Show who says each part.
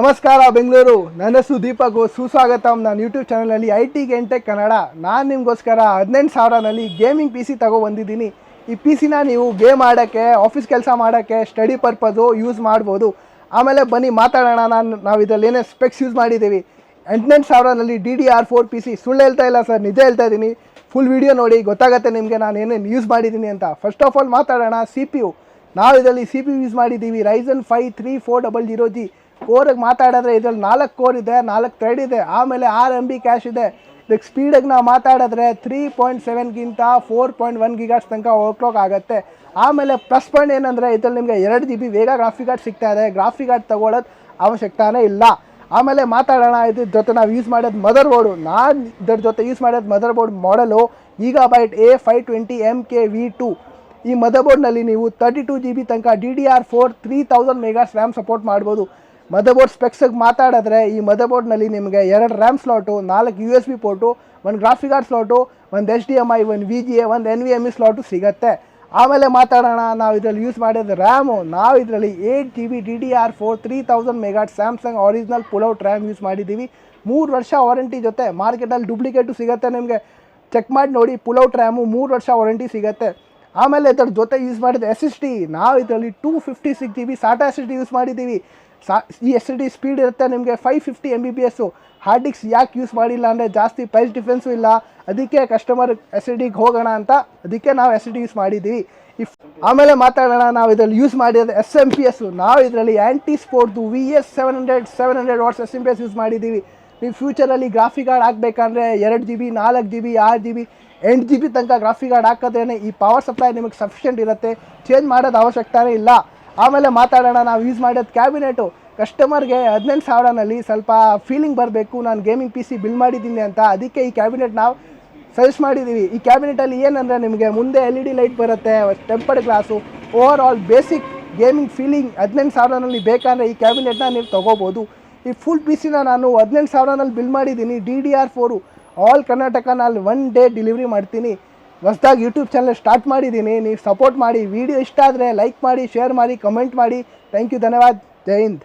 Speaker 1: ನಮಸ್ಕಾರ ಬೆಂಗಳೂರು. ನನ್ನ ಹೆಸರು ದೀಪಕ್. ಸುಸ್ವಾಗತಂ. ನಾನು ಯೂಟ್ಯೂಬ್ ಚಾನಲಲ್ಲಿ ಐ ಟಿ ಗೆಂಟೆಕ್ ಕನ್ನಡ ನಾನು ನಿಮಗೋಸ್ಕರ ಹದಿನೆಂಟು ಸಾವಿರನಲ್ಲಿ ಗೇಮಿಂಗ್ ಪಿ ಸಿ ಬಂದಿದ್ದೀನಿ ಈ ಪಿ ಸಿನ ನೀವು ಗೇಮ್ ಆಡೋಕ್ಕೆ ಆಫೀಸ್ ಕೆಲಸ ಮಾಡೋಕ್ಕೆ ಸ್ಟಡಿ ಪರ್ಪಸು ಯೂಸ್ ಮಾಡ್ಬೋದು. ಆಮೇಲೆ ಬನ್ನಿ, ಮಾತಾಡೋಣ. ನಾನು ನಾವು ಇದರಲ್ಲಿ ಏನೇ ಸ್ಪೆಕ್ಸ್ ಯೂಸ್ ಮಾಡಿದ್ದೀವಿ. ಎಂಟನೇ ಸಾವಿರನಲ್ಲಿ D D R four P C ಸುಳ್ಳು ಹೇಳ್ತಾ ಇಲ್ಲ ಸರ್, ನಿಜ ಹೇಳ್ತಾ ಇದ್ದೀನಿ ಫುಲ್ ವಿಡಿಯೋ ನೋಡಿ, ಗೊತ್ತಾಗುತ್ತೆ ನಿಮಗೆ ನಾನು ಏನೇನು ಯೂಸ್ ಮಾಡಿದ್ದೀನಿ ಅಂತ. ಫಸ್ಟ್ ಆಫ್ ಆಲ್ ಮಾತಾಡೋಣ ಸಿ ಪಿ ಯು ನಾವು ಇದರಲ್ಲಿ ಸಿ ಪಿ ಯು ಯೂಸ್ ಮಾಡಿದ್ದೀವಿ. Ryzen five three four double zero G ಕೋರಿಗೆ ಮಾತಾಡಿದ್ರೆ ಇದ್ರಲ್ಲಿ ನಾಲ್ಕು ಕೋರ್ ಇದೆ, ನಾಲ್ಕು ಥ್ರೆಡ್ ಇದೆ, ಆಮೇಲೆ ಆರ್ ಎಂ ಬಿ ಕ್ಯಾಶ್ ಇದೆ. ಇದಕ್ಕೆ ಸ್ಪೀಡಾಗಿ ನಾವು ಮಾತಾಡಿದ್ರೆ ತ್ರೀ ಪಾಯಿಂಟ್ ಸೆವೆನ್ಗಿಂತ ಫೋರ್ ಪಾಯಿಂಟ್ ಒನ್ ಗಿಗಾಟ್ಸ್ ತನಕ ವರ್ಕ್ಲೋಕ್ ಆಗುತ್ತೆ. ಆಮೇಲೆ ಪ್ಲಸ್ ಪಾಯಿಂಟ್ ಏನಂದರೆ ಇದ್ರಲ್ಲಿ ನಿಮಗೆ ಎರಡು ಜಿ ಬಿ ಬೇಗ ಗ್ರಾಫಿಕ್ ಕಾರ್ಡ್ ಸಿಗ್ತಾ ಇದೆ. ಗ್ರಾಫಿಕ್ ಕಾರ್ಡ್ ತೊಗೊಳೋದು ಅವಶ್ಯಕತಾನೇ ಇಲ್ಲ. ಆಮೇಲೆ ಮಾತಾಡೋಣ, ಇದ್ರ ಜೊತೆ ನಾವು ಯೂಸ್ ಮಾಡೋದು ಮದರ್ ಬೋರ್ಡು ನಾನು ಇದ್ರ ಜೊತೆ ಯೂಸ್ ಮಾಡೋದು ಮದರ್ ಬೋರ್ಡ್ ಮಾಡಲು ಈಗ byte A five twenty M K V two ಈ ಮದರ್ ಬೋರ್ಡ್ನಲ್ಲಿ ನೀವು ತರ್ಟಿ ಟು ಜಿ ಬಿ ತನಕ D D R four three thousand megas RAM support ಮಾಡ್ಬೋದು. ಮದರ್ ಬೋರ್ಡ್ ಸ್ಪೆಕ್ಸಿಗೆ ಮಾತಾಡಿದ್ರೆ ಈ ಮದರ್ ಬೋರ್ಡ್ನಲ್ಲಿ ನಿಮಗೆ ಎರಡು ರ್ಯಾಮ್ ಸ್ಲಾಟು ನಾಲ್ಕು ಯು ಎಸ್ ಬಿ ಪೋರ್ಟು ಒಂದು ಗ್ರಾಫಿಕ್ ಕಾರ್ಡ್ ಸ್ಲಾಟು ಒಂದು ಎಚ್ ಡಿ ಎಂ ಐ ಒಂದು ವಿ ಜಿ ಎ ಒಂದು N V M E slot ಸಿಗುತ್ತೆ. ಆಮೇಲೆ ಮಾತಾಡೋಣ, ನಾವು ಇದರಲ್ಲಿ ಯೂಸ್ ಮಾಡಿದ ರ್ಯಾಮು ನಾವು ಇದರಲ್ಲಿ eight G B D D R four three thousand ಮೆಗಾಟ್ Samsung original pull-out RAM use ಮಾಡಿದ್ದೀವಿ ಮೂರು ವರ್ಷ ವಾರಂಟಿ ಜೊತೆ ಮಾರ್ಕೆಟಲ್ಲಿ ಡೂಪ್ಲಿಕೇಟು ಸಿಗುತ್ತೆ ನಿಮಗೆ. ಚೆಕ್ ಮಾಡಿ ನೋಡಿ ಪುಲ್ಔಟ್ ರ್ಯಾಮು ಮೂರು ವರ್ಷ ವಾರಂಟಿ ಸಿಗುತ್ತೆ. ಆಮೇಲೆ ಇದರ ಜೊತೆ ಯೂಸ್ ಮಾಡಿದ ಎಸ್ ಎಸ್ ಟಿ ನಾವು ಇದರಲ್ಲಿ two fifty six SATA S S D use ಮಾಡಿದ್ದೀವಿ ಸಾ, ಈ ಎಸ್ ಟಿ ಸ್ಪೀಡ್ ಇರುತ್ತೆ ನಿಮಗೆ five fifty M B B S hard disk ಯಾಕೆ ಯೂಸ್ ಮಾಡಿಲ್ಲ ಅಂದರೆ ಜಾಸ್ತಿ ಪ್ರೈಸ್ ಡಿಫ್ರೆನ್ಸು ಇಲ್ಲ. ಅದಕ್ಕೆ ಕಸ್ಟಮರ್ ಎಸ್ ಡಿಗೆ ಹೋಗೋಣ ಅಂತ ಅದಕ್ಕೆ ನಾವು ಎಸ್ ಟಿ ಯೂಸ್ ಮಾಡಿದ್ದೀವಿ ಇಫ್ ಆಮೇಲೆ ಮಾತಾಡೋಣ, ನಾವು ಇದರಲ್ಲಿ ಯೂಸ್ ಮಾಡಿದ ಎಸ್ ಎಂ ಪಿ ಎಸ್ಸು ನಾವು ಇದರಲ್ಲಿ ಆ್ಯಂಟಿ ಸ್ಪೋರ್ಟ್ದು V S seven hundred seven hundred watts S M P S use ಮಾಡಿದ್ದೀವಿ ನೀವು ಫ್ಯೂಚರಲ್ಲಿ ಗ್ರಾಫಿಕ್ ಕಾರ್ಡ್ ಹಾಕ್ಬೇಕಂದ್ರೆ ಎರಡು ಜಿ ಬಿ ನಾಲ್ಕು ಜಿ ಬಿ ಆರು ಜಿ ಬಿ ಎಂಟು ಜಿ ಬಿ ತನಕ ಗ್ರಾಫಿಕ್ ಕಾರ್ಡ್ ಹಾಕಿದ್ರೇ ಈ ಪವರ್ ಸಪ್ಲೈ ನಿಮಗೆ ಸಫಿಷಿಯೆಂಟ್ ಇರುತ್ತೆ. ಚೇಂಜ್ ಮಾಡೋದು ಅವಶ್ಯಕತೆನೇ ಇಲ್ಲ. ಆಮೇಲೆ ಮಾತಾಡೋಣ, ನಾವು ಯೂಸ್ ಮಾಡೋದು ಕ್ಯಾಬಿನೆಟು ಕಸ್ಟಮರ್ಗೆ ಹದಿನೆಂಟು ಸಾವಿರನಲ್ಲಿ ಸ್ವಲ್ಪ ಫೀಲಿಂಗ್ ಬರಬೇಕು. ನಾನು ಗೇಮಿಂಗ್ ಪಿ ಸಿ ಬಿಲ್ ಮಾಡಿದ್ದೀನಿ ಅಂತ. ಅದಕ್ಕೆ ಈ ಕ್ಯಾಬಿನೆಟ್ ನಾವು ಸಜೆಸ್ಟ್ ಮಾಡಿದ್ದೀವಿ ಈ ಕ್ಯಾಬಿನೆಟಲ್ಲಿ ಏನಂದರೆ ನಿಮಗೆ ಮುಂದೆ ಎಲ್ ಇ ಡಿ ಲೈಟ್ ಬರುತ್ತೆ tempered glass over all basic gaming feeling ಹದಿನೆಂಟು ಸಾವಿರನಲ್ಲಿ ಬೇಕಂದರೆ ಈ ಕ್ಯಾಬಿನೆಟ್ನ ನೀವು ತೊಗೋಬೋದು. ಈ ಫುಲ್ ಪಿ ಸಿನ ನಾನು ಹದಿನೆಂಟು ಸಾವಿರನಲ್ಲಿ ಬಿಲ್ ಮಾಡಿದ್ದೀನಿ D D R four all ಕರ್ನಾಟಕನಲ್ಲಿ one day delivery ಮಾಡ್ತೀನಿ. ಹೊಸ್ದಾಗಿ ಯೂಟ್ಯೂಬ್ ಚಾನಲ್ ಸ್ಟಾರ್ಟ್ ಮಾಡಿದ್ದೀನಿ. ನೀವು ಸಪೋರ್ಟ್ ಮಾಡಿ ವಿಡಿಯೋ ಇಷ್ಟ ಆದರೆ ಲೈಕ್ ಮಾಡಿ ಶೇರ್ ಮಾಡಿ ಕಮೆಂಟ್ ಮಾಡಿ. ಥ್ಯಾಂಕ್ ಯು ಧನ್ಯವಾದ. ಜೈ ಹಿಂದ್.